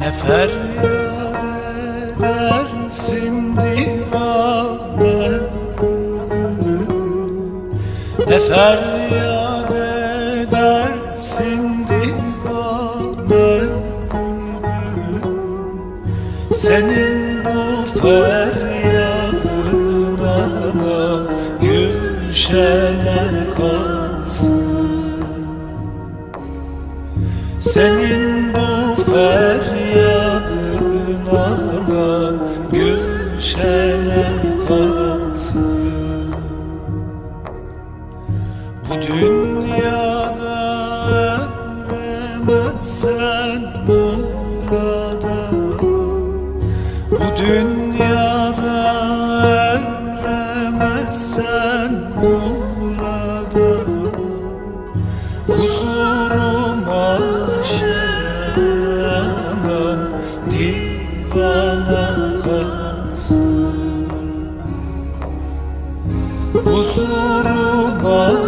Ne Ne feryat edersin divane bülbül Senin bu feryadına da gülşener kalsın senin bu feryadına da gülşener kalsın dünyada eremezsen murada Bu dünyada eremezsen murada Huzuruma şeranım divana kalsın. Huzuruma şeranım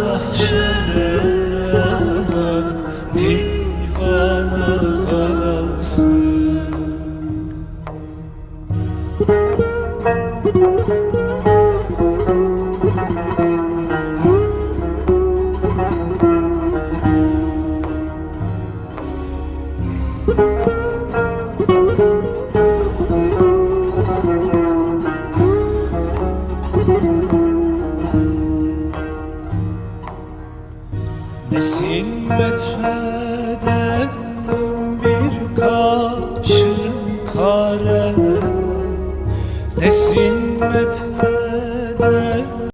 Nesin metfeden Nesin metfeden